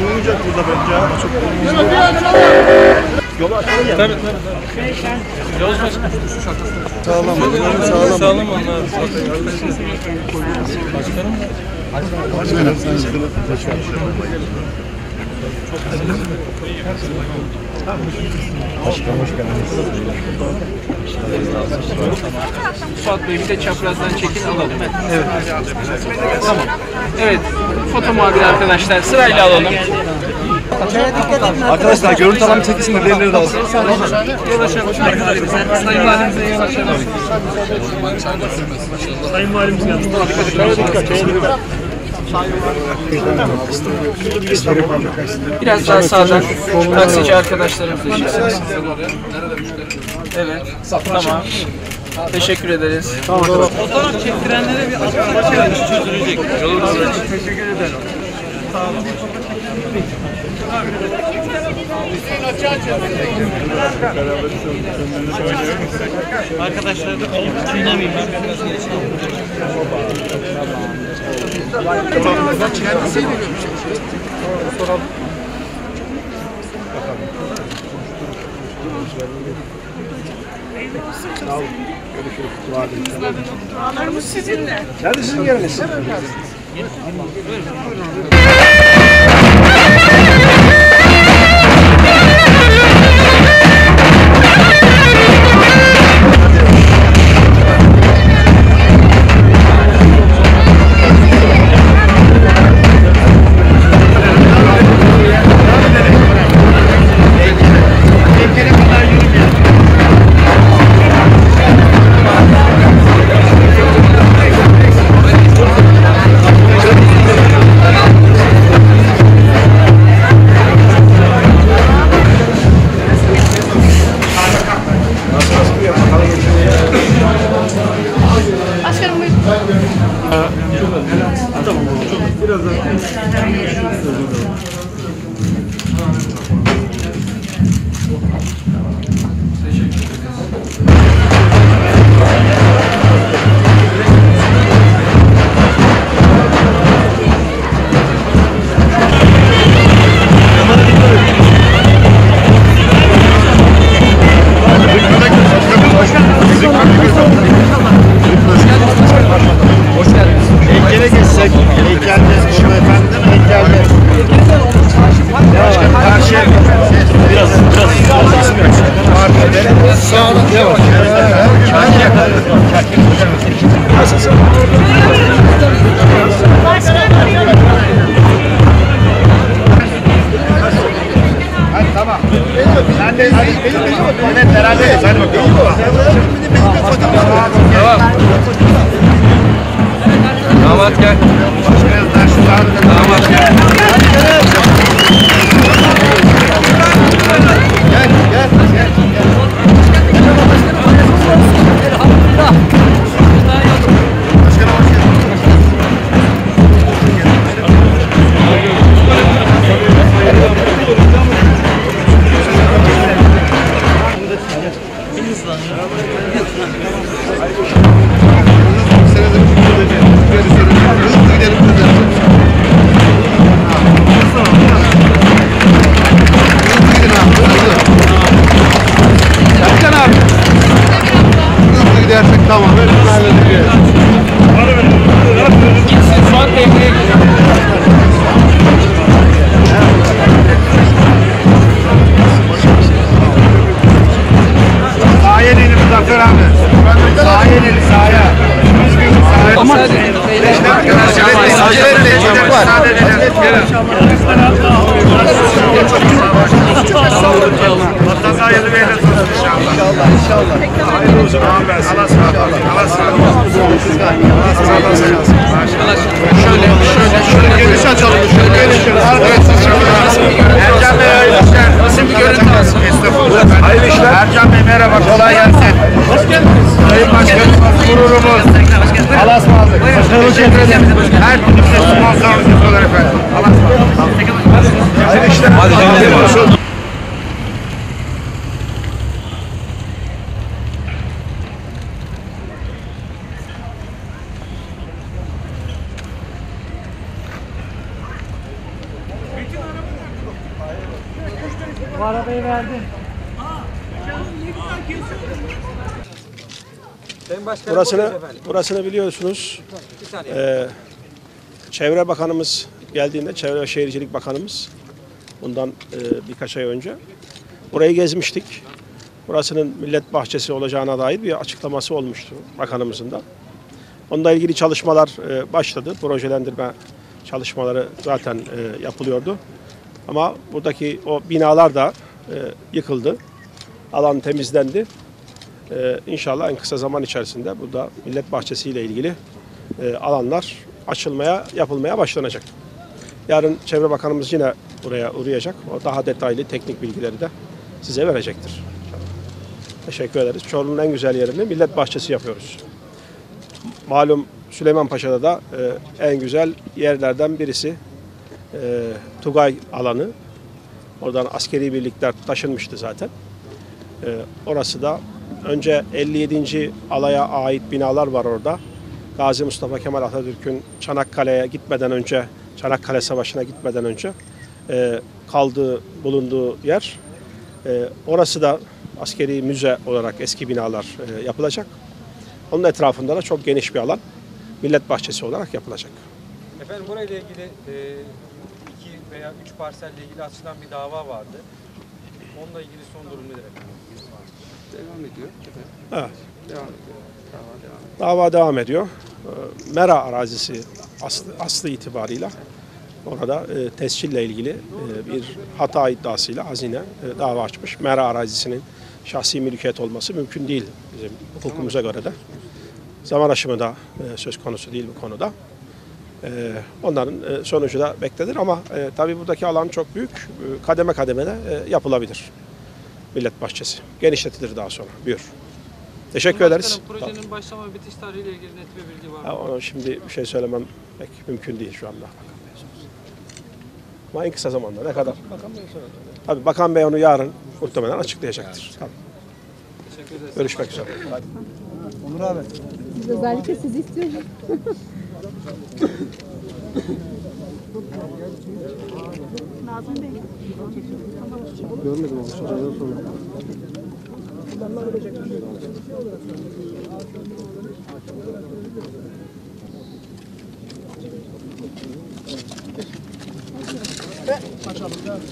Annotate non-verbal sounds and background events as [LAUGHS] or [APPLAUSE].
Durmayacak burada bence. Çok Yolu açalım ya. Tabii tabii. Yavuz Başkan. Sağlam. Sağlam. Sağlam onlar. Başkanım. Başkanım. Başkanım. Başkanım. Suat Bey bir de çaprazdan çekin alalım. Evet. Tamam. Evet. Foto muhabiri arkadaşlar sırayla alalım. Arkadaşlar görüntü alan çekilsin de diğerleri de alsın. Sayın Valimize yavaşalım. Sayın Valimiz geldi. Biraz daha sağdan taksici arkadaşlarımızla çeksiniz. Evet. Tamam. Teşekkür ederiz. Fotoğraf çektirenlere bir atma çözülecek. Arkadaşlar da çiğnemeyeyim ben. Nerede sizin yeriniz? Başkanım Sağ yavaş. Nasılsın? Hadi tamam. Sen de hadi benim benim Evet beraberiz. Hadi bakalım. Tamam. Damat gel. Biraz daha şu sağda. Damat gel. Gel, Ama Vatan hayırlı beyler olsun inşallah. İnşallah, inşallah. Hayırlı olsun. Amin. Allah ısmarladık. Allah ısmarladık. Allah ısmarladık. şöyle Allah'a ısmarladık. Teşekkür ederim. Her türlü size sponsorluk yapıyorlar efendim. Allah'a ısmarladık. Hayırlı işler. Hadi gidelim. Bu arabayı verdi. Burasını, burasını biliyorsunuz. Ee, Çevre Bakanımız geldiğinde, Çevre ve Şehircilik Bakanımız bundan e, birkaç ay önce burayı gezmiştik. Burasının millet bahçesi olacağına dair bir açıklaması olmuştu bakanımızın da. Onunla ilgili çalışmalar e, başladı. Projelendirme çalışmaları zaten e, yapılıyordu. Ama buradaki o binalar da e, yıkıldı. Alan temizlendi. Ee, inşallah en kısa zaman içerisinde burada millet bahçesi ile ilgili e, alanlar açılmaya, yapılmaya başlanacak. Yarın Çevre Bakanımız yine buraya uğrayacak. O daha detaylı teknik bilgileri de size verecektir. Teşekkür ederiz. Çorlu'nun en güzel yerini millet bahçesi yapıyoruz. Malum Süleymanpaşa'da da e, en güzel yerlerden birisi e, Tugay alanı. Oradan askeri birlikler taşınmıştı zaten. Ee, orası da önce 57. alaya ait binalar var orada. Gazi Mustafa Kemal Atatürk'ün Çanakkale'ye gitmeden önce, Çanakkale Savaşı'na gitmeden önce e, kaldığı, bulunduğu yer. E, orası da askeri müze olarak eski binalar e, yapılacak. Onun etrafında da çok geniş bir alan millet bahçesi olarak yapılacak. Efendim burayla ilgili e, iki veya üç parselle ilgili açılan bir dava vardı. Onunla ilgili son durum nedir efendim? Ediyor. Evet. Devam ediyor. Dava devam ediyor. Dava devam ediyor. Ee, Mera arazisi aslı, aslı itibarıyla orada e, tescille ilgili e, bir hata iddiasıyla hazine e, dava açmış. Mera arazisinin şahsi mülkiyet olması mümkün değil bizim hukukumuza göre de. Zaman aşımı da e, söz konusu değil bu konuda. E, onların e, sonucu da beklenir ama e, tabii buradaki alan çok büyük. E, kademe kademe de e, yapılabilir. Millet bahçesi. Genişletilir daha sonra. Buyur. Teşekkür ederiz. Başkanım, projenin başlama ve bitiş tarihiyle ilgili net bir bilgi var mı? Ya onu şimdi bir şey söylemem pek mümkün değil şu anda. Ama en kısa zamanda ne kadar? Tabii Bakan Bey onu yarın muhtemelen açıklayacaktır. Tamam. Teşekkür ederiz. Görüşmek üzere. Özellikle sizi istiyorum. [LAUGHS] Nazım Bey. Görmedim ama şarjdan sonra. Kullanma olacak. Maşallah.